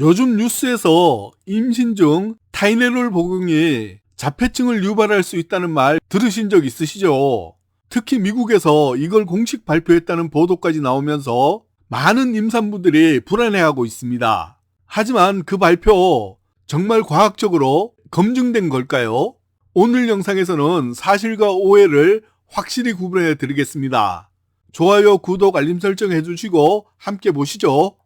요즘 뉴스에서 임신 중 타이레놀 복용이 자폐증을 유발할 수 있다는 말 들으신 적 있으시죠? 특히 미국에서 이걸 공식 발표했다는 보도까지 나오면서 많은 임산부들이 불안해하고 있습니다. 하지만 그 발표 정말 과학적으로 검증된 걸까요? 오늘 영상에서는 사실과 오해를 확실히 구분해 드리겠습니다. 좋아요, 구독, 알림 설정 해주시고 함께 보시죠.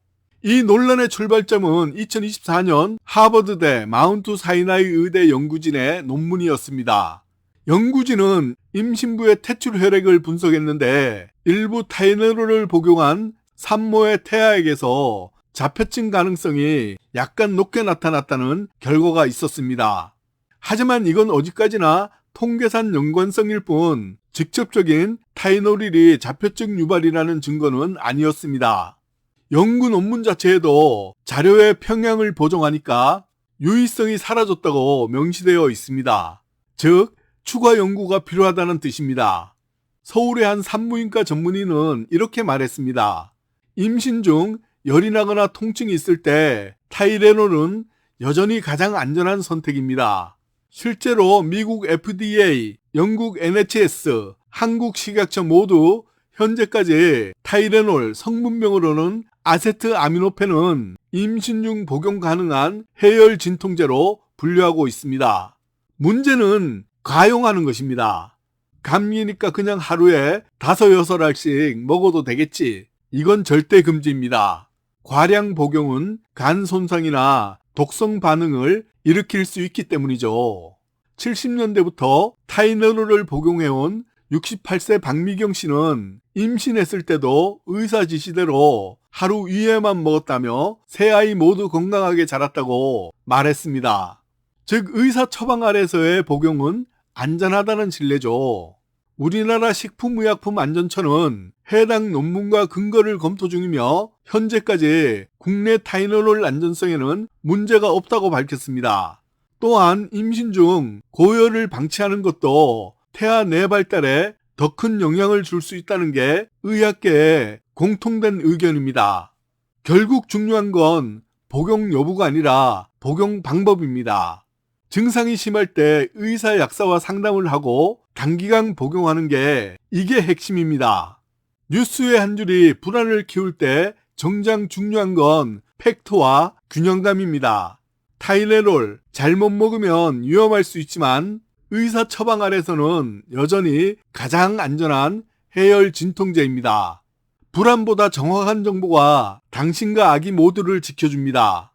이 논란의 출발점은 2024년 하버드대 마운트 사이나이 의대 연구진의 논문이었습니다. 연구진은 임신부의 퇴출 혈액을 분석했는데 일부 타이레놀을 복용한 산모의 태아에게서 자폐증 가능성이 약간 높게 나타났다는 결과가 있었습니다. 하지만 이건 어디까지나 통계산 연관성일 뿐 직접적인 타이노릴이 자폐증 유발이라는 증거는 아니었습니다. 연구 논문 자체에도 자료의 평양을 보정하니까 유의성이 사라졌다고 명시되어 있습니다. 즉, 추가 연구가 필요하다는 뜻입니다. 서울의 한 산부인과 전문의는 이렇게 말했습니다. 임신 중 열이 나거나 통증이 있을 때 타이레놀은 여전히 가장 안전한 선택입니다. 실제로 미국 FDA, 영국 NHS, 한국 식약처 모두 현재까지 타이레놀 성분명으로는 아세트 아미노펜은 임신 중 복용 가능한 해열 진통제로 분류하고 있습니다. 문제는 가용하는 것입니다. 감기니까 그냥 하루에 다섯 여섯 알씩 먹어도 되겠지. 이건 절대 금지입니다. 과량 복용은 간 손상이나 독성 반응을 일으킬 수 있기 때문이죠. 70년대부터 타이레놀을 복용해온 68세 박미경 씨는 임신했을 때도 의사 지시대로 하루 위에만 먹었다며 세 아이 모두 건강하게 자랐다고 말했습니다. 즉 의사 처방 아래서의 복용은 안전하다는 진례죠. 우리나라 식품의약품안전처는 해당 논문과 근거를 검토 중이며 현재까지 국내 타이노롤 안전성에는 문제가 없다고 밝혔습니다. 또한 임신 중 고열을 방치하는 것도 태아 내 발달에 더 큰 영향을 줄 수 있다는 게 의학계의 공통된 의견입니다. 결국 중요한 건 복용 여부가 아니라 복용 방법입니다. 증상이 심할 때 의사 약사와 상담을 하고 단기간 복용하는 게 이게 핵심입니다. 뉴스의 한 줄이 불안을 키울 때 정작 중요한 건 팩트와 균형감입니다. 타이레놀 잘못 먹으면 위험할 수 있지만 의사 처방 아래서는 여전히 가장 안전한 해열 진통제입니다. 불안보다 정확한 정보가 당신과 아기 모두를 지켜줍니다.